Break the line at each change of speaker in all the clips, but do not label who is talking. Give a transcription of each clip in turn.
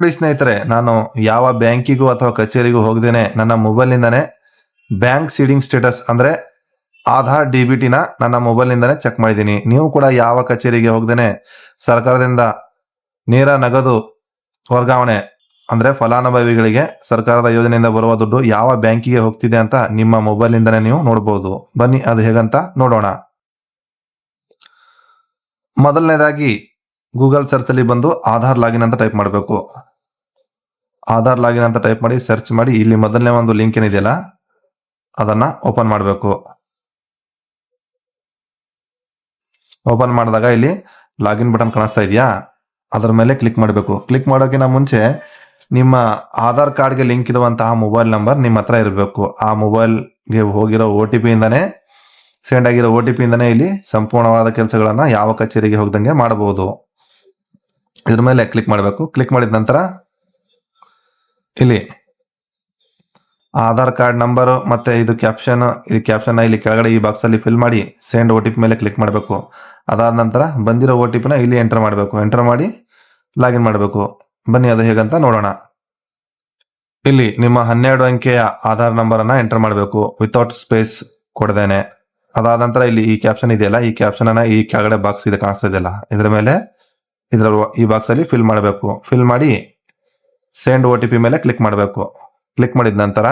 ನೋಡಿ ಸ್ನೇಹಿತರೆ, ನಾನು ಯಾವ ಬ್ಯಾಂಕಿಗೂ ಅಥವಾ ಕಚೇರಿಗೂ ಹೋಗದೇನೆ, ನನ್ನ ಮೊಬೈಲ್ನಿಂದನೇ ಬ್ಯಾಂಕ್ ಸೀಡಿಂಗ್ ಸ್ಟೇಟಸ್ ಅಂದ್ರೆ ಆಧಾರ್ ಡಿ ಬಿ ಟಿನ ನನ್ನ ಮೊಬೈಲ್ನಿಂದಾನೇ ಚೆಕ್ ಮಾಡಿದ್ದೀನಿ. ನೀವು ಕೂಡ ಯಾವ ಕಚೇರಿಗೆ ಹೋಗದೇನೆ, ಸರ್ಕಾರದಿಂದ ನೇರ ನಗದು ವರ್ಗಾವಣೆ ಅಂದ್ರೆ ಫಲಾನುಭವಿಗಳಿಗೆ ಸರ್ಕಾರದ ಯೋಜನೆಯಿಂದ ಬರುವ ದುಡ್ಡು ಯಾವ ಬ್ಯಾಂಕಿಗೆ ಹೋಗ್ತಿದೆ ಅಂತ ನಿಮ್ಮ ಮೊಬೈಲ್ನಿಂದಾನೇ ನೀವು ನೋಡಬಹುದು ಬನ್ನಿ, ಅದು ಹೇಗಂತ ನೋಡೋಣ. ಮೊದಲನೇದಾಗಿ ಗೂಗಲ್ ಸರ್ಚ್ ಅಲ್ಲಿ ಬಂದು ಆಧಾರ್ ಲಾಗಿನ್ ಅಂತ ಟೈಪ್ ಮಾಡಬೇಕು. ಆಧಾರ್ ಲಾಗಿನ್ ಅಂತ ಟೈಪ್ ಮಾಡಿ ಸರ್ಚ್ ಮಾಡಿ ಇಲ್ಲಿ ಮೊದಲನೇ ಒಂದು ಲಿಂಕ್ ಏನಿದೆಯಲ್ಲ, ಅದನ್ನ ಓಪನ್ ಮಾಡಬೇಕು. ಓಪನ್ ಮಾಡಿದಾಗ ಇಲ್ಲಿ ಲಾಗಿನ್ ಬಟನ್ ಕಾಣಿಸ್ತಾ ಇದೆಯಾ? ಅದರ ಮೇಲೆ ಕ್ಲಿಕ್ ಮಾಡಬೇಕು. ಕ್ಲಿಕ್ ಮಾಡೋಕ್ಕಿಂತ ಮುಂಚೆ ನಿಮ್ಮ ಆಧಾರ್ ಕಾರ್ಡ್ಗೆ ಲಿಂಕ್ ಇರುವಂತಹ ಮೊಬೈಲ್ ನಂಬರ್ ನಿಮ್ಮ ಹತ್ರ ಇರಬೇಕು. ಆ ಮೊಬೈಲ್ಗೆ ಹೋಗಿರೋ ಓ ಟಿ ಪಿಯಿಂದನೇ, ಸೆಂಡ್ ಆಗಿರೋ ಒ ಟಿ ಪಿಯಿಂದನೇ ಇಲ್ಲಿ ಸಂಪೂರ್ಣವಾದ ಕೆಲಸಗಳನ್ನು ಯಾವ ಕಚೇರಿಗೆ ಹೋಗ್ದಂಗೆ ಮಾಡಬಹುದು ಇದ್ರ ಮೇಲೆ ಕ್ಲಿಕ್ ಮಾಡಬೇಕು. ಕ್ಲಿಕ್ ಮಾಡಿದ ನಂತರ ಇಲ್ಲಿ ಆಧಾರ್ ಕಾರ್ಡ್ ನಂಬರ್ ಮತ್ತೆ ಇದು ಕ್ಯಾಪ್ಷನ್ ಈ ಕ್ಯಾಪ್ಷನ್ ಇಲ್ಲಿ ಕೆಳಗಡೆ ಈ ಬಾಕ್ಸ್ ಅಲ್ಲಿ ಫಿಲ್ ಮಾಡಿ ಸೆಂಡ್ ಓ ಟಿ ಪಿ ಮೇಲೆ ಕ್ಲಿಕ್ ಮಾಡಬೇಕು. ಅದಾದ ನಂತರ ಬಂದಿರೋ ಓ ಟಿ ಪಿನ ಇಲ್ಲಿ ಎಂಟರ್ ಮಾಡಬೇಕು. ಎಂಟರ್ ಮಾಡಿ ಲಾಗಿನ್ ಮಾಡಬೇಕು. ಬನ್ನಿ, ಅದು ಹೇಗಂತ ನೋಡೋಣ. ಇಲ್ಲಿ ನಿಮ್ಮ ಹನ್ನೆರಡು ಅಂಕೆಯ ಆಧಾರ್ ನಂಬರ್ ಅನ್ನ ಎಂಟರ್ ಮಾಡಬೇಕು. ವಿತೌಟ್ ಸ್ಪೇಸ್ ಕೊಡದೇನೆ. ಅದಾದ ನಂತರ ಇಲ್ಲಿ ಈ ಕ್ಯಾಪ್ಷನ್ ಇದೆಯಲ್ಲ? ಈ ಕ್ಯಾಪ್ಷನ್ ಅನ್ನ ಈ ಕೆಳಗಡೆ ಬಾಕ್ಸ್ ಇದೆ ಕಾಣಿಸ್ತಾ ಇದೆಯಲ್ಲ? ಇದ್ರ ಮೇಲೆ ಇದ್ರ ಈ ಬಾಕ್ಸ್ ಅಲ್ಲಿ ಫಿಲ್ ಮಾಡಬೇಕು. ಫಿಲ್ ಮಾಡಿ ಸೆಂಡ್ ಒ ಟಿ ಪಿ ಮೇಲೆ ಕ್ಲಿಕ್ ಮಾಡಬೇಕು. ಕ್ಲಿಕ್ ಮಾಡಿದ ನಂತರ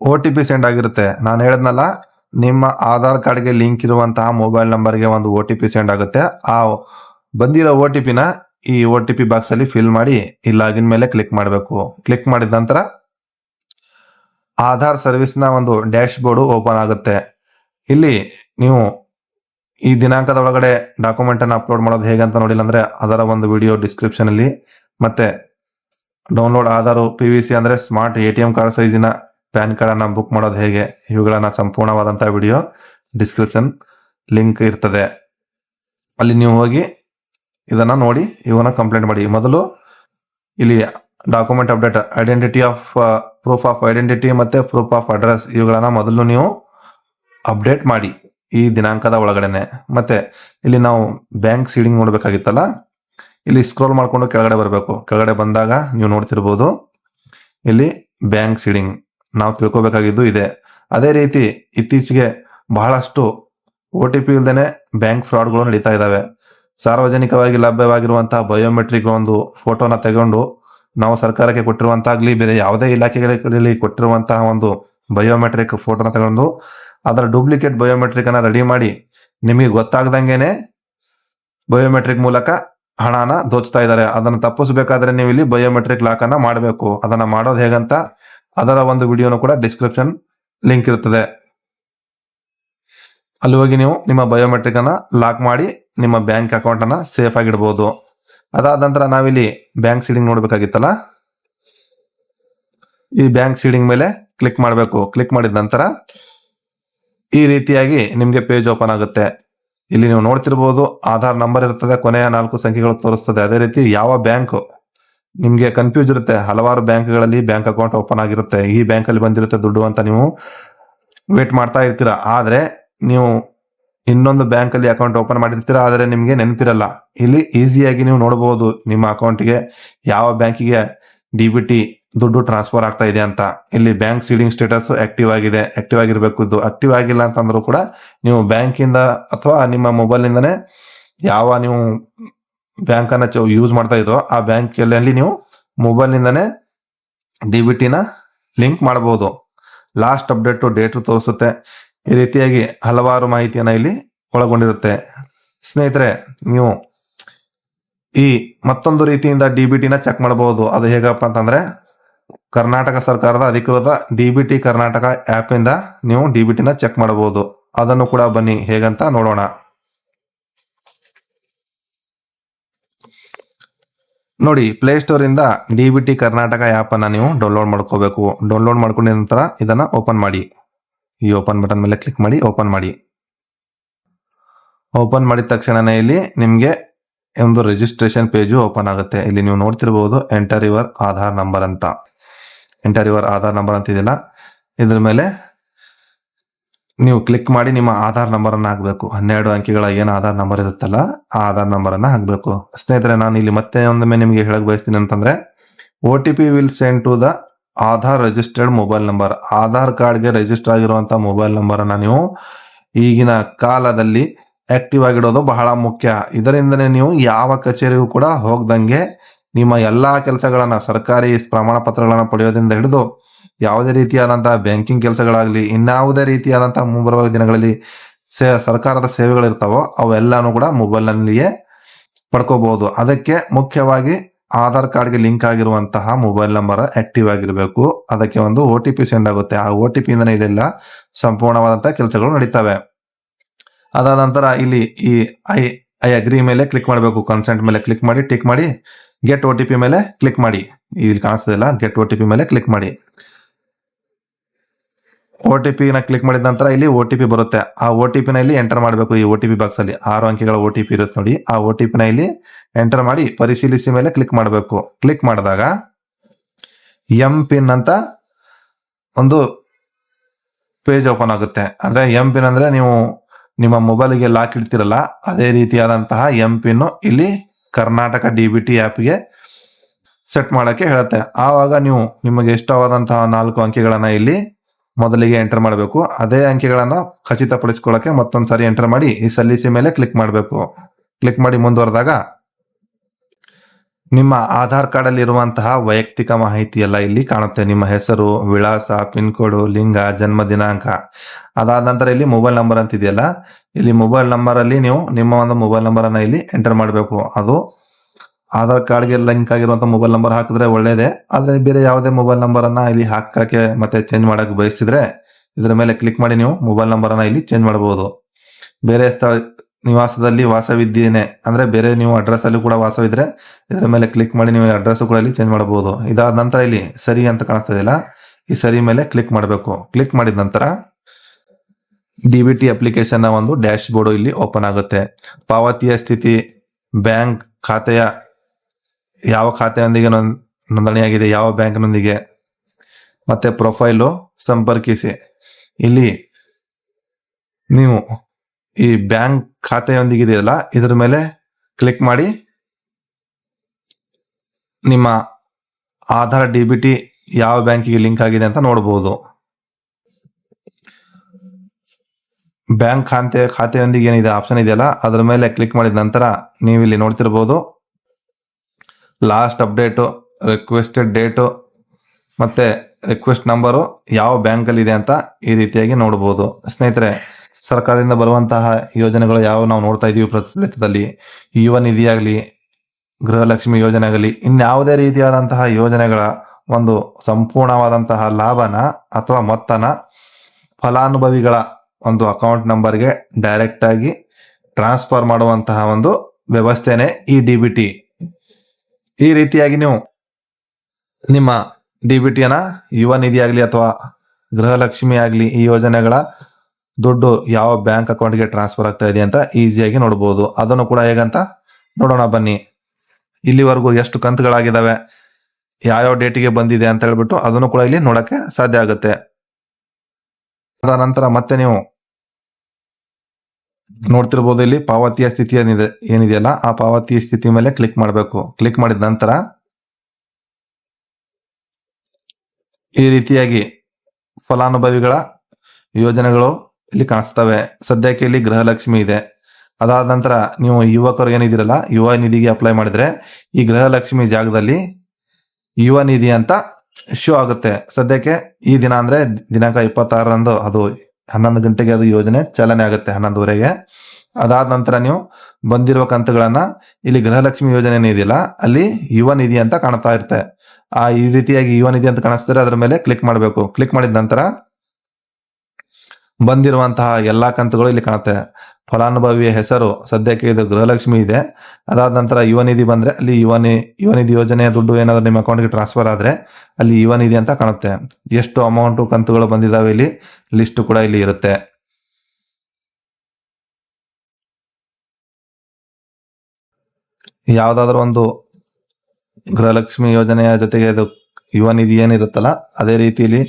ಒ ಟಿ ಪಿ ಸೆಂಡ್ ಆಗಿರುತ್ತೆ. ನಾನು ಹೇಳದ್ನಲ್ಲ, ನಿಮ್ಮ ಆಧಾರ್ ಕಾರ್ಡ್ಗೆ ಲಿಂಕ್ ಇರುವಂತಹ ಮೊಬೈಲ್ ನಂಬರ್ಗೆ ಒಂದು ಒ ಟಿ ಪಿ ಸೆಂಡ್ ಆಗುತ್ತೆ. ಆ ಬಂದಿರೋ ಒ ಟಿ ಪಿನ ಈ ಒ ಟಿ ಪಿ ಬಾಕ್ಸ್ ಅಲ್ಲಿ ಫಿಲ್ ಮಾಡಿ ಈ ಲಾಗಿನ್ ಮೇಲೆ ಕ್ಲಿಕ್ ಮಾಡಬೇಕು. ಕ್ಲಿಕ್ ಮಾಡಿದ ನಂತರ ಆಧಾರ್ ಸರ್ವಿಸ್ನ ಒಂದು ಡ್ಯಾಶ್ ಬೋರ್ಡು ಓಪನ್ ಆಗುತ್ತೆ. ಇಲ್ಲಿ ನೀವು ಈ ದಿನಾಂಕದ ಒಳಗಡೆ ಡಾಕ್ಯುಮೆಂಟ್ ಅನ್ನು ಅಪ್ಲೋಡ್ ಮಾಡೋದು ಹೇಗೆ ಅಂತ ನೋಡಿಲ್ಲ ಅಂದ್ರೆ ಅದರ ಒಂದು ವಿಡಿಯೋ ಡಿಸ್ಕ್ರಿಪ್ಷನ್ ಅಲ್ಲಿ. ಮತ್ತೆ download Aadhaar P V C ಅಂದ್ರೆ smart A T M card ಸೈಜಿನ PAN card ಅನ್ನ ಬುಕ್ ಮಾಡೋದು ಹೇಗೆ, ಇವುಗಳನ್ನ ಸಂಪೂರ್ಣವಾದಂತಹ ವಿಡಿಯೋ ಡಿಸ್ಕ್ರಿಪ್ಷನ್ ಲಿಂಕ್ ಇರ್ತದೆ. ಅಲ್ಲಿ ನೀವು ಹೋಗಿ ಇದನ್ನ ನೋಡಿ, ಇವನ್ನ ಕಂಪ್ಲೇಂಟ್ ಮಾಡಿ. ಮೊದಲು ಇಲ್ಲಿ document update identity of proof of identity ಮತ್ತೆ ಪ್ರೂಫ್ ಆಫ್ ಅಡ್ರೆಸ್ ಇವುಗಳನ್ನ ಮೊದಲು ನೀವು ಅಪ್ಡೇಟ್ ಮಾಡಿ. ಈ ದಿನಾಂಕದ ಒಳಗಡೆನೆ. ಮತ್ತೆ ಇಲ್ಲಿ ನಾವು ಬ್ಯಾಂಕ್ ಸೀಡಿಂಗ್ ನೋಡ್ಬೇಕಾಗಿತ್ತಲ್ಲ? ಇಲ್ಲಿ ಸ್ಕ್ರೋಲ್ ಮಾಡ್ಕೊಂಡು ಕೆಳಗಡೆ ಬರಬೇಕು. ಕೆಳಗಡೆ ಬಂದಾಗ ನೀವು ನೋಡ್ತಿರ್ಬೋದು, ಇಲ್ಲಿ ಬ್ಯಾಂಕ್ ಸೀಡಿಂಗ್ ನಾವು ತಿಳ್ಕೊಬೇಕಾಗಿದ್ದು ಇದೆ. ಅದೇ ರೀತಿ ಇತ್ತೀಚೆಗೆ ಬಹಳಷ್ಟು ಒ ಟಿ ಪಿ ಇಲ್ದೇನೆ ಬ್ಯಾಂಕ್ ಫ್ರಾಡ್ಗಳು ನಡೀತಾ ಇದ್ದಾವೆ ಸಾರ್ವಜನಿಕವಾಗಿ ಲಭ್ಯವಾಗಿರುವಂತಹ ಬಯೋಮೆಟ್ರಿಕ್ ಒಂದು ಫೋಟೋನ ತಗೊಂಡು ನಾವು ಸರ್ಕಾರಕ್ಕೆ ಕೊಟ್ಟಿರುವಂತಾಗ್ಲಿ, ಬೇರೆ ಯಾವುದೇ ಇಲಾಖೆಗಳಲ್ಲಿ ಕೊಟ್ಟಿರುವಂತಹ ಒಂದು ಬಯೋಮೆಟ್ರಿಕ್ ಫೋಟೋನ ತಗೊಂಡು ಅದರ ಡೂಪ್ಲಿಕೇಟ್ ಬಯೋಮೆಟ್ರಿಕ್ ಅನ್ನ ರೆಡಿ ಮಾಡಿ ನಿಮಗೆ ಗೊತ್ತಾಗ್ದಂಗೆನೆ ಬಯೋಮೆಟ್ರಿಕ್ ಮೂಲಕ ಹಣನ ದೋಚ್ತಾ ಇದ್ದಾರೆ. ಅದನ್ನ ತಪ್ಪಿಸಬೇಕಾದ್ರೆ ನೀವು ಇಲ್ಲಿ ಬಯೋಮೆಟ್ರಿಕ್ ಲಾಕ್ ಅನ್ನ ಮಾಡಬೇಕು. ಅದನ್ನ ಮಾಡೋದು ಹೇಗಂತ ಅದರ ಒಂದು ವಿಡಿಯೋನು ಕೂಡ ಡಿಸ್ಕ್ರಿಪ್ಷನ್ ಲಿಂಕ್ ಇರುತ್ತದೆ ಅಲ್ಲಿ ಹೋಗಿ ನೀವು ನಿಮ್ಮ ಬಯೋಮೆಟ್ರಿಕ್ ಅನ್ನ ಲಾಕ್ ಮಾಡಿ ನಿಮ್ಮ ಬ್ಯಾಂಕ್ ಅಕೌಂಟ್ ಅನ್ನ ಸೇಫ್ ಆಗಿಡ್ಬೋದು. ಅದಾದ ನಂತರ ನಾವಿಲ್ಲಿ ಬ್ಯಾಂಕ್ ಸೀಡಿಂಗ್ ನೋಡ್ಬೇಕಾಗಿತ್ತಲ್ಲ? ಈ ಬ್ಯಾಂಕ್ ಸೀಡಿಂಗ್ ಮೇಲೆ ಕ್ಲಿಕ್ ಮಾಡಬೇಕು. ಕ್ಲಿಕ್ ಮಾಡಿದ ನಂತರ ಈ ರೀತಿಯಾಗಿ ನಿಮಗೆ ಪೇಜ್ ಓಪನ್ ಆಗುತ್ತೆ. ಇಲ್ಲಿ ನೀವು ನೋಡ್ತಿರ್ಬೋದು, ಆಧಾರ್ ನಂಬರ್ ಇರ್ತದೆ, ಕೊನೆಯ ನಾಲ್ಕು ಸಂಖ್ಯೆಗಳು ತೋರಿಸ್ತದೆ. ಅದೇ ರೀತಿ ಯಾವ ಬ್ಯಾಂಕ್ ನಿಮಗೆ ಕನ್ಫ್ಯೂಸ್ ಇರುತ್ತೆ, ಹಲವಾರು ಬ್ಯಾಂಕ್ಗಳಲ್ಲಿ ಬ್ಯಾಂಕ್ ಅಕೌಂಟ್ ಓಪನ್ ಆಗಿರುತ್ತೆ. ಈ ಬ್ಯಾಂಕ್ ಅಲ್ಲಿ ಬಂದಿರುತ್ತೆ ದುಡ್ಡು ಅಂತ ನೀವು ವೇಟ್ ಮಾಡ್ತಾ ಇರ್ತೀರಾ. ಆದ್ರೆ ನೀವು ಇನ್ನೊಂದು ಬ್ಯಾಂಕ್ ಅಲ್ಲಿ ಅಕೌಂಟ್ ಓಪನ್ ಮಾಡಿರ್ತೀರಾ, ಆದರೆ ನಿಮಗೆ ನೆನಪಿರಲ್ಲ. ಇಲ್ಲಿ ಈಸಿಯಾಗಿ ನೀವು ನೋಡಬಹುದು ನಿಮ್ಮ ಅಕೌಂಟಿಗೆ ಯಾವ ಬ್ಯಾಂಕಿಗೆ ಡಿ ಬಿ ಟಿ ದುಡ್ಡು ಟ್ರಾನ್ಸ್ಫರ್ ಆಗ್ತಾ ಇದೆ ಅಂತ. ಇಲ್ಲಿ ಬ್ಯಾಂಕ್ ಸೀಡಿಂಗ್ ಸ್ಟೇಟಸ್ ಆಕ್ಟಿವ್ ಆಗಿದೆ. ಆಕ್ಟಿವ್ ಆಗಿರ್ಬೇಕು ಇದು ಆಕ್ಟಿವ್ ಆಗಿಲ್ಲ ಅಂತಂದ್ರೂ ಕೂಡ ನೀವು ಬ್ಯಾಂಕ್ ಇಂದ ಅಥವಾ ನಿಮ್ಮ ಮೊಬೈಲ್ ಇಂದನೇ ಯಾವ ನೀವು ಬ್ಯಾಂಕ್ ಅನ್ನ ಯೂಸ್ ಮಾಡ್ತಾ ಇದ್ರೋ ಆ ಬ್ಯಾಂಕ್ ಅಲ್ಲಿ ನೀವು ಮೊಬೈಲ್ ಇಂದನೇ ಡಿ ಬಿ ಟಿನ ಲಿಂಕ್ ಮಾಡಬಹುದು ಲಾಸ್ಟ್ ಅಪ್ಡೇಟ್ ಡೇಟ್ ತೋರಿಸುತ್ತೆ. ಈ ರೀತಿಯಾಗಿ ಹಲವಾರು ಮಾಹಿತಿಯನ್ನ ಇಲ್ಲಿ ಒಳಗೊಂಡಿರುತ್ತೆ. ಸ್ನೇಹಿತರೆ, ನೀವು ಈ ಮತ್ತೊಂದು ರೀತಿಯಿಂದ ಡಿ ಬಿ ಟಿನ ಚೆಕ್ ಮಾಡಬಹುದು ಅದು ಹೇಗಪ್ಪ ಅಂತಂದ್ರೆ ಕರ್ನಾಟಕ ಸರ್ಕಾರದ ಅಧಿಕೃತ D B T Karnataka app ಇಂದ ನೀವು ಡಿ ಬಿ ಟಿನ ಚೆಕ್ ಮಾಡಬಹುದು. ಅದನ್ನು ಕೂಡ ಬನ್ನಿ, ಹೇಗಂತ ನೋಡೋಣ. ನೋಡಿ ಪ್ಲೇಸ್ಟೋರ್ ಇಂದ D B T Karnataka app ಅನ್ನ ನೀವು ಡೌನ್ಲೋಡ್ ಮಾಡ್ಕೋಬೇಕು. ಡೌನ್ಲೋಡ್ ಮಾಡ್ಕೊಂಡ ನಂತರ ಇದನ್ನ ಓಪನ್ ಮಾಡಿ. ಈ ಓಪನ್ ಬಟನ್ ಮೇಲೆ ಕ್ಲಿಕ್ ಮಾಡಿ, ಓಪನ್ ಮಾಡಿ. ಓಪನ್ ಮಾಡಿದ ತಕ್ಷಣನೇ ಇಲ್ಲಿ ನಿಮ್ಗೆ ಒಂದು ರಿಜಿಸ್ಟ್ರೇಷನ್ ಪೇಜು ಓಪನ್ ಆಗುತ್ತೆ. ಇಲ್ಲಿ ನೀವು ನೋಡ್ತಿರ್ಬೋದು ಎಂಟರ್ ಯುವರ್ ಆಧಾರ್ ನಂಬರ್ ಅಂತ. ಎಂಟರ್ ಯುವರ್ ಆಧಾರ್ ನಂಬರ್ ಅಂತ ಇದೆಯಲ್ಲ, ಇದ್ರ ಮೇಲೆ ನೀವು ಕ್ಲಿಕ್ ಮಾಡಿ ನಿಮ್ಮ ಆಧಾರ್ ನಂಬರ್ ಅನ್ನ ಹಾಕಬೇಕು. ಹನ್ನೆರಡು ಅಂಕಿಗಳ ಏನು ಆಧಾರ್ ನಂಬರ್ ಇರುತ್ತಲ್ಲ, ಆ ಆಧಾರ್ ನಂಬರ್ ಅನ್ನ ಹಾಕಬೇಕು. ಸ್ನೇಹಿತರೆ, ನಾನು ಇಲ್ಲಿ ಮತ್ತೆ ಒಂದೊಮ್ಮೆ ನಿಮಗೆ ಹೇಳಕ್ ಬಯಸ್ತೀನಿ ಅಂತಂದ್ರೆ O T P will send to the Aadhaar registered mobile number Aadhaar ಕಾರ್ಡ್ಗೆ ರಿಜಿಸ್ಟರ್ ಆಗಿರುವಂತಹ ಮೊಬೈಲ್ ನಂಬರ್ ಅನ್ನ ನೀವು ಈಗಿನ ಕಾಲದಲ್ಲಿ ಆಕ್ಟಿವ್ ಆಗಿಡೋದು ಬಹಳ ಮುಖ್ಯ. ಇದರಿಂದನೇ ನೀವು ಯಾವ ಕಚೇರಿಗೂ ಕೂಡ ಹೋಗ್ದಂಗೆ ನಿಮ್ಮ ಎಲ್ಲಾ ಕೆಲಸಗಳನ್ನ ಸರ್ಕಾರಿ ಪ್ರಮಾಣ ಪತ್ರಗಳನ್ನ ಪಡೆಯೋದ್ರಿಂದ ಹಿಡಿದು ಯಾವುದೇ ರೀತಿಯಾದಂತಹ ಬ್ಯಾಂಕಿಂಗ್ ಕೆಲಸಗಳಾಗ್ಲಿ ಇನ್ಯಾವುದೇ ರೀತಿಯಾದಂತಹ ಮುಂಬರುವ ದಿನಗಳಲ್ಲಿ ಸರ್ಕಾರದ ಸೇವೆಗಳಿರ್ತಾವೋ ಅವೆಲ್ಲಾನು ಕೂಡ ಮೊಬೈಲ್ ನಲ್ಲಿಯೇ ಪಡ್ಕೋಬಹುದು. ಅದಕ್ಕೆ ಮುಖ್ಯವಾಗಿ ಆಧಾರ್ ಕಾರ್ಡ್ಗೆ ಲಿಂಕ್ ಆಗಿರುವಂತಹ ಮೊಬೈಲ್ ನಂಬರ್ ಆಕ್ಟಿವ್ ಆಗಿರಬೇಕು. ಅದಕ್ಕೆ ಒಂದು ಒ ಟಿ ಪಿ ಸೆಂಡ್ ಆಗುತ್ತೆ. ಆ ಒ ಟಿ ಪಿ ಇಂದನೇ ಇಲ್ಲೆಲ್ಲ ಸಂಪೂರ್ಣವಾದಂತಹ ಕೆಲಸಗಳು ನಡೀತವೆ. ಅದಾದ ನಂತರ ಇಲ್ಲಿ ಈ ಐ ಐ ಅಗ್ರಿ ಮೇಲೆ ಕ್ಲಿಕ್ ಮಾಡಬೇಕು. ಕನ್ಸೆಂಟ್ ಮೇಲೆ ಕ್ಲಿಕ್ ಮಾಡಿ ಟಿಕ್ ಮಾಡಿ ಗೆಟ್ ಒ ಟಿ ಪಿ ಮೇಲೆ ಕ್ಲಿಕ್ ಮಾಡಿ. ಇಲ್ಲಿ ಕಾಣಿಸ್ತದಿಲ್ಲ ಗೆಟ್ ಒ ಟಿ ಪಿ ಮೇಲೆ ಕ್ಲಿಕ್ ಮಾಡಿ. ಒ ಟಿ ಪಿನ ಕ್ಲಿಕ್ ಮಾಡಿದ ನಂತರ ಇಲ್ಲಿ ಒ ಟಿ ಪಿ ಬರುತ್ತೆ. ಆ ಒ ಟಿ ಪಿನ ಇಲ್ಲಿ ಎಂಟರ್ ಮಾಡಬೇಕು ಈ ಒ ಟಿ ಪಿ ಬಾಕ್ಸ್ ಅಲ್ಲಿ. ಆರು ಅಂಕಿಗಳ ಒ ಟಿ ಪಿ ಇರುತ್ತೆ ನೋಡಿ. ಆ ಒ ಟಿ ಪಿನ ಇಲ್ಲಿ ಎಂಟರ್ ಮಾಡಿ ಪರಿಶೀಲಿಸಿ ಮೇಲೆ ಕ್ಲಿಕ್ ಮಾಡಬೇಕು. ಕ್ಲಿಕ್ ಮಾಡಿದಾಗ ಎಂ ಪಿನ್ ಅಂತ ಒಂದು ಪೇಜ್ ಓಪನ್ ಆಗುತ್ತೆ. ಅಂದ್ರೆ ಎಂ ಪಿನ್ ಅಂದ್ರೆ ನೀವು ನಿಮ್ಮ ಮೊಬೈಲ್ಗೆ ಲಾಕ್ ಇಡ್ತಿರಲ್ಲ, ಅದೇ ರೀತಿಯಾದಂತಹ ಎಂ ಪಿನ್ ಇಲ್ಲಿ ಕರ್ನಾಟಕ ಡಿ ಬಿ ಟಿ ಆ್ಯಪ್ಗೆ ಸೆಟ್ ಮಾಡೋಕ್ಕೆ ಹೇಳುತ್ತೆ. ಆವಾಗ ನೀವು ನಿಮಗೆ ಇಷ್ಟವಾದಂತಹ ನಾಲ್ಕು ಅಂಕಿಗಳನ್ನು ಇಲ್ಲಿ ಮೊದಲಿಗೆ ಎಂಟರ್ ಮಾಡಬೇಕು. ಅದೇ ಅಂಕಿಗಳನ್ನು ಖಚಿತಪಡಿಸ್ಕೊಳ್ಳೋಕ್ಕೆ ಮತ್ತೊಂದು ಸಾರಿ ಎಂಟರ್ ಮಾಡಿ ಈ ಸಲ್ಲಿಸಿ ಮೇಲೆ ಕ್ಲಿಕ್ ಮಾಡಬೇಕು. ಕ್ಲಿಕ್ ಮಾಡಿ ಮುಂದುವರೆದಾಗ ನಿಮ್ಮ ಆಧಾರ್ ಕಾರ್ಡ್ ಅಲ್ಲಿ ಇರುವಂತಹ ವೈಯಕ್ತಿಕ ಮಾಹಿತಿ ಎಲ್ಲ ಇಲ್ಲಿ ಕಾಣುತ್ತೆ. ನಿಮ್ಮ ಹೆಸರು, ವಿಳಾಸ, ಪಿನ್ ಕೋಡ್, ಲಿಂಗ, ಜನ್ಮ ದಿನಾಂಕ. ಅದಾದ ನಂತರ ಇಲ್ಲಿ ಮೊಬೈಲ್ ನಂಬರ್ ಅಂತ ಇದೆಯಲ್ಲ, ಇಲ್ಲಿ ಮೊಬೈಲ್ ನಂಬರ್ ಅಲ್ಲಿ ನೀವು ನಿಮ್ಮ ಒಂದು ಮೊಬೈಲ್ ನಂಬರ್ ಅನ್ನ ಇಲ್ಲಿ ಎಂಟರ್ ಮಾಡಬೇಕು. ಅದು ಆಧಾರ್ ಕಾರ್ಡ್ಗೆ ಲಿಂಕ್ ಆಗಿರುವಂತಹ ಮೊಬೈಲ್ ನಂಬರ್ ಹಾಕಿದ್ರೆ ಒಳ್ಳೇದೇ. ಆದ್ರೆ ಬೇರೆ ಯಾವುದೇ ಮೊಬೈಲ್ ನಂಬರ್ ಅನ್ನ ಇಲ್ಲಿ ಹಾಕಕ್ಕೆ ಮತ್ತೆ ಚೇಂಜ್ ಮಾಡಕ್ಕೆ ಬಯಸಿದ್ರೆ, ಇದರ ಮೇಲೆ ಕ್ಲಿಕ್ ಮಾಡಿ ನೀವು ಮೊಬೈಲ್ ನಂಬರ್ ಅನ್ನ ಇಲ್ಲಿ ಚೇಂಜ್ ಮಾಡಬಹುದು ಬೇರೆ ಸ್ಥಳ ನಿವಾಸದಲ್ಲಿ ವಾಸವಿದ್ದೇನೆ ಅಂದ್ರೆ ಬೇರೆ ನೀವು ಅಡ್ರೆಸ್ ಅಲ್ಲಿ ಕೂಡ ವಾಸವಿದ್ರೆ ಇದರ ಮೇಲೆ ಕ್ಲಿಕ್ ಮಾಡಿ ನೀವು ಅಡ್ರೆಸ್ ಕೂಡ ಇಲ್ಲಿ ಚೇಂಜ್ ಮಾಡಬಹುದು. ಇದಾದ ನಂತರ ಇಲ್ಲಿ ಸರಿ ಅಂತ ಕಾಣಿಸ್ತದಿಲ್ಲ ಈ ಸರಿ ಮೇಲೆ ಕ್ಲಿಕ್ ಮಾಡಬೇಕು. ಕ್ಲಿಕ್ ಮಾಡಿದ ನಂತರ ಡಿ ಬಿ ಟಿ ಅಪ್ಲಿಕೇಶನ್ ಒಂದು ಡ್ಯಾಶ್ ಬೋರ್ಡ್ ಇಲ್ಲಿ ಓಪನ್ ಆಗುತ್ತೆ. ಪಾವತಿಯ ಸ್ಥಿತಿ ಬ್ಯಾಂಕ್ ಖಾತೆಯ ಯಾವ ಖಾತೆಯೊಂದಿಗೆ ನೋಂದ್- ನೋಂದಣಿಯಾಗಿದೆ, ಯಾವ ಬ್ಯಾಂಕ್ನೊಂದಿಗೆ, ಮತ್ತೆ ಪ್ರೊಫೈಲು ಸಂಪರ್ಕಿಸಿ. ಇಲ್ಲಿ ನೀವು ಈ ಬ್ಯಾಂಕ್ ಖಾತೆಯೊಂದಿಗೆ ಇದೆಯಲ್ಲ ಇದರ ಮೇಲೆ ಕ್ಲಿಕ್ ಮಾಡಿ ನಿಮ್ಮ ಆಧಾರ್, ಡಿ ಬಿ ಟಿ ಯಾವ ಬ್ಯಾಂಕಿಗೆ ಲಿಂಕ್ ಆಗಿದೆ ಅಂತ ನೋಡಬಹುದು ಬ್ಯಾಂಕ್ ಖಾತೆ, ಖಾತೆಯೊಂದಿಗೆ ಏನಿದೆ? ಆಪ್ಷನ್ ಇದೆಯಲ್ಲ? ಅದರ ಮೇಲೆ ಕ್ಲಿಕ್ ಮಾಡಿದ ನಂತರ ನೀವು ಇಲ್ಲಿ ನೋಡ್ತಿರ್ಬೋದು. ಲಾಸ್ಟ್ ಅಪ್ಡೇಟು ರಿಕ್ವೆಸ್ಟೆಡ್ ಡೇಟು ಮತ್ತೆ ರಿಕ್ವೆಸ್ಟ್ ನಂಬರು ಯಾವ ಬ್ಯಾಂಕಲ್ಲಿ ಇದೆ ಅಂತ ಈ ರೀತಿಯಾಗಿ ನೋಡಬಹುದು ಸ್ನೇಹಿತರೆ ಸರ್ಕಾರದಿಂದ ಬರುವಂತಹ ಯೋಜನೆಗಳು ಯಾವ ನಾವು ನೋಡ್ತಾ ಇದೀವಿ ಪ್ರಚಲಿತದಲ್ಲಿ, ಯುವ ನಿಧಿಯಾಗಲಿ ಗೃಹಲಕ್ಷ್ಮಿ ಯೋಜನೆ ಆಗಲಿ ಇನ್ಯಾವುದೇ ರೀತಿಯಾದಂತಹ ಯೋಜನೆಗಳ ಒಂದು ಸಂಪೂರ್ಣವಾದಂತಹ ಲಾಭನ ಅಥವಾ ಮೊತ್ತನ ಫಲಾನುಭವಿಗಳ ಒಂದು ಅಕೌಂಟ್ ನಂಬರ್ಗೆ ಡೈರೆಕ್ಟ್ ಆಗಿ ಟ್ರಾನ್ಸ್ಫರ್ ಮಾಡುವಂತಹ ಒಂದು ವ್ಯವಸ್ಥೆನೆ ಈ ಡಿ ಬಿ ಟಿ. ಈ ರೀತಿಯಾಗಿ ನೀವು ನಿಮ್ಮ ಡಿ ಬಿ ಟಿಯನ್ನ ಯುವ ನಿಧಿ ಆಗಲಿ ಅಥವಾ ಗೃಹಲಕ್ಷ್ಮಿ ಆಗಲಿ ಈ ಯೋಜನೆಗಳ ದುಡ್ಡು ಯಾವ ಬ್ಯಾಂಕ್ ಅಕೌಂಟ್ಗೆ ಟ್ರಾನ್ಸ್ಫರ್ ಆಗ್ತಾ ಇದೆ ಅಂತ ಈಸಿಯಾಗಿ ನೋಡಬಹುದು ಅದನ್ನು ಕೂಡ ಹೇಗಂತ ನೋಡೋಣ ಬನ್ನಿ. ಇಲ್ಲಿವರೆಗೂ ಎಷ್ಟು ಕಂತುಗಳಾಗಿದ್ದಾವೆ? ಯಾವ್ಯಾವ ಡೇಟಿಗೆ ಬಂದಿದೆ ಅಂತ ಹೇಳ್ಬಿಟ್ಟು ಅದನ್ನು ಕೂಡ ಇಲ್ಲಿ ನೋಡಕ್ಕೆ ಸಾಧ್ಯ ಆಗುತ್ತೆ. ಅದ ನಂತರ ಮತ್ತೆ ನೀವು ನೋಡ್ತಿರ್ಬೋದು ಇಲ್ಲಿ ಪಾವತಿಯ ಸ್ಥಿತಿ ಏನಿದೆ ಏನಿದೆಯಲ್ಲ ಆ ಪಾವತಿಯ ಸ್ಥಿತಿ ಮೇಲೆ ಕ್ಲಿಕ್ ಮಾಡಬೇಕು. ಕ್ಲಿಕ್ ಮಾಡಿದ ನಂತರ ಈ ರೀತಿಯಾಗಿ ಫಲಾನುಭವಿಗಳ ಯೋಜನೆಗಳು ಇಲ್ಲಿ ಕಾಣಿಸ್ತವೆ. ಸದ್ಯಕ್ಕೆ ಇಲ್ಲಿ ಗೃಹಲಕ್ಷ್ಮಿ ಇದೆ. ಅದಾದ ನಂತರ ನೀವು ಯುವಕರು ಏನಿದಿರಲ್ಲ ಯುವ ನಿಧಿಗೆ ಅಪ್ಲೈ ಮಾಡಿದ್ರೆ ಈ ಗೃಹಲಕ್ಷ್ಮಿ ಜಾಗದಲ್ಲಿ ಯುವ ನಿಧಿ ಅಂತ ಶೋ ಆಗುತ್ತೆ. ಸದ್ಯಕ್ಕೆ ಈ ದಿನ ಅಂದ್ರೆ ದಿನಾಂಕ ಇಪ್ಪತ್ತಾರರಂದು ಅದು ಹನ್ನೊಂದು ಗಂಟೆಗೆ ಅದು ಯೋಜನೆ ಚಾಲನೆ ಆಗುತ್ತೆ ಹನ್ನೊಂದುವರೆಗೆ. ಅದಾದ ನಂತರ ನೀವು ಬಂದಿರುವ ಕಂತುಗಳನ್ನ ಇಲ್ಲಿ ಗೃಹಲಕ್ಷ್ಮಿ ಯೋಜನೆ ಇದೆಯಲ್ಲ, ಅಲ್ಲಿ ಯುವ ನಿಧಿ ಅಂತ ಕಾಣ್ತಾ ಇರುತ್ತೆ. ಆ ಈ ರೀತಿಯಾಗಿ ಯುವ ನಿಧಿ ಅಂತ ಕಾಣಿಸ್ತಾರೆ ಅದರ ಮೇಲೆ ಕ್ಲಿಕ್ ಮಾಡಬೇಕು. ಕ್ಲಿಕ್ ಮಾಡಿದ ನಂತರ ಬಂದಿರುವಂತಹ ಎಲ್ಲಾ ಕಂತುಗಳು ಇಲ್ಲಿ ಕಾಣುತ್ತೆ. ಫಲಾನುಭವಿಯ ಹೆಸರು, ಸದ್ಯಕ್ಕೆ ಇದು ಗೃಹಲಕ್ಷ್ಮಿ ಇದೆ. ಅದಾದ ನಂತರ ಯುವ ನಿಧಿ ಬಂದ್ರೆ ಅಲ್ಲಿ ಯುವ ಯುವ ನಿಧಿ ಯೋಜನೆಯ ದುಡ್ಡು ಏನಾದ್ರು ನಿಮ್ಮ ಅಕೌಂಟ್ಗೆ ಟ್ರಾನ್ಸ್ಫರ್ ಆದ್ರೆ ಅಲ್ಲಿ ಯುವ ನಿಧಿ ಅಂತ ಕಾಣುತ್ತೆ. ಎಷ್ಟು ಅಮೌಂಟ್ ಕಂತುಗಳು ಬಂದಿದಾವೆ ಇಲ್ಲಿ? ಲಿಸ್ಟ್ ಕೂಡ ಇಲ್ಲಿ ಇರುತ್ತೆ. ಯಾವ್ದಾದ್ರು ಒಂದು ಗೃಹಲಕ್ಷ್ಮಿ ಯೋಜನೆಯ ಜೊತೆಗೆ ಅದು ಯುವ ನಿಧಿ ಏನಿರುತ್ತಲ್ಲ, ಅದೇ ರೀತಿಯಲ್ಲಿ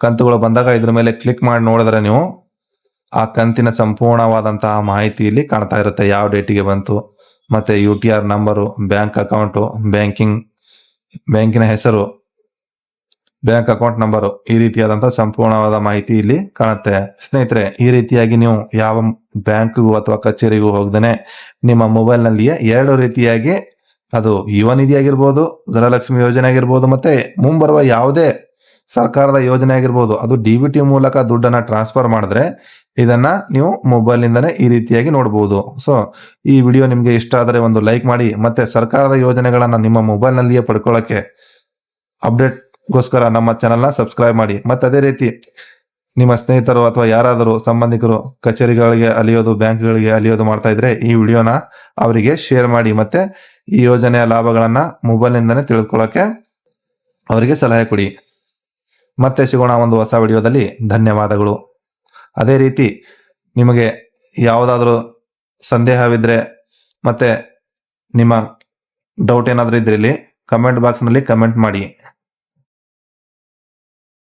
ಕಂತುಗಳು ಬಂದಾಗ ಇದ್ರ ಮೇಲೆ ಕ್ಲಿಕ್ ಮಾಡಿ ನೋಡಿದ್ರೆ ನೀವು ಆ ಕಂತಿನ ಸಂಪೂರ್ಣವಾದಂತಹ ಮಾಹಿತಿ ಇಲ್ಲಿ ಕಾಣ್ತಾ ಇರುತ್ತೆ. ಯಾವ ಡೇಟಿಗೆ ಬಂತು, ಮತ್ತೆ U T R number bank account banking ಬ್ಯಾಂಕಿನ ಹೆಸರು ಬ್ಯಾಂಕ್ ಅಕೌಂಟ್ ನಂಬರು ಈ ರೀತಿಯಾದಂತಹ ಸಂಪೂರ್ಣವಾದ ಮಾಹಿತಿ ಇಲ್ಲಿ ಕಾಣುತ್ತೆ. ಸ್ನೇಹಿತರೆ, ಈ ರೀತಿಯಾಗಿ ನೀವು ಯಾವ ಬ್ಯಾಂಕ್ಗೂ ಅಥವಾ ಕಚೇರಿಗೂ ಹೋಗದೇನೆ ನಿಮ್ಮ ಮೊಬೈಲ್ ನಲ್ಲಿಯೇ ಎರಡು ರೀತಿಯಾಗಿ ಅದು ಯುವ ನಿಧಿ ಆಗಿರ್ಬೋದು ಗೃಹಲಕ್ಷ್ಮಿ ಯೋಜನೆ ಆಗಿರ್ಬೋದು ಮತ್ತೆ ಮುಂಬರುವ ಯಾವುದೇ ಸರ್ಕಾರದ ಯೋಜನೆ ಆಗಿರ್ಬೋದು, ಅದು ಡಿ ಬಿ ಟಿ ಮೂಲಕ ದುಡ್ಡನ್ನು ಟ್ರಾನ್ಸ್ಫರ್ ಮಾಡಿದ್ರೆ ಇದನ್ನ ನೀವು ಮೊಬೈಲ್ನಿಂದನೇ ಈ ರೀತಿಯಾಗಿ ನೋಡಬಹುದು ಸೊ ಈ ವಿಡಿಯೋ ನಿಮಗೆ ಇಷ್ಟ ಆದರೆ ಒಂದು ಲೈಕ್ ಮಾಡಿ, ಮತ್ತೆ ಸರ್ಕಾರದ ಯೋಜನೆಗಳನ್ನು ನಿಮ್ಮ ಮೊಬೈಲ್ನಲ್ಲಿಯೇ ಪಡ್ಕೊಳ್ಳೋಕ್ಕೆ ಪಡ್ಕೊಳ್ಳೋಕೆ ಅಪ್ಡೇಟ್ಗೋಸ್ಕರ ನಮ್ಮ ಚಾನಲ್ನ ಸಬ್ಸ್ಕ್ರೈಬ್ ಮಾಡಿ. ಮತ್ತು ಅದೇ ರೀತಿ ನಿಮ್ಮ ಸ್ನೇಹಿತರು ಅಥವಾ ಯಾರಾದರೂ ಸಂಬಂಧಿಕರು ಕಚೇರಿಗಳಿಗೆ ಅಲಿಯೋದು ಬ್ಯಾಂಕ್ಗಳಿಗೆ ಅಲಿಯೋದು ಮಾಡ್ತಾ ಇದ್ರೆ ಈ ವಿಡಿಯೋನ ಅವರಿಗೆ ಶೇರ್ ಮಾಡಿ, ಮತ್ತೆ ಈ ಯೋಜನೆಯ ಲಾಭಗಳನ್ನು ಮೊಬೈಲ್ನಿಂದನೇ ತಿಳ್ಕೊಳ್ಳೋಕ್ಕೆ ಅವರಿಗೆ ಸಲಹೆ ಕೊಡಿ. ಮತ್ತೆ ಸಿಗೋಣ ಒಂದು ಹೊಸ ವಿಡಿಯೋದಲ್ಲಿ ಧನ್ಯವಾದಗಳು. ಅದೇ ರೀತಿ ನಿಮಗೆ ಯಾವುದಾದ್ರೂ ಸಂದೇಹವಿದ್ರೆ ಮತ್ತೆ ನಿಮ್ಮ ಡೌಟ್ ಏನಾದರೂ ಇದ್ರಲ್ಲಿ ಕಮೆಂಟ್ ಬಾಕ್ಸ್ನಲ್ಲಿ ಕಮೆಂಟ್ ಮಾಡಿ.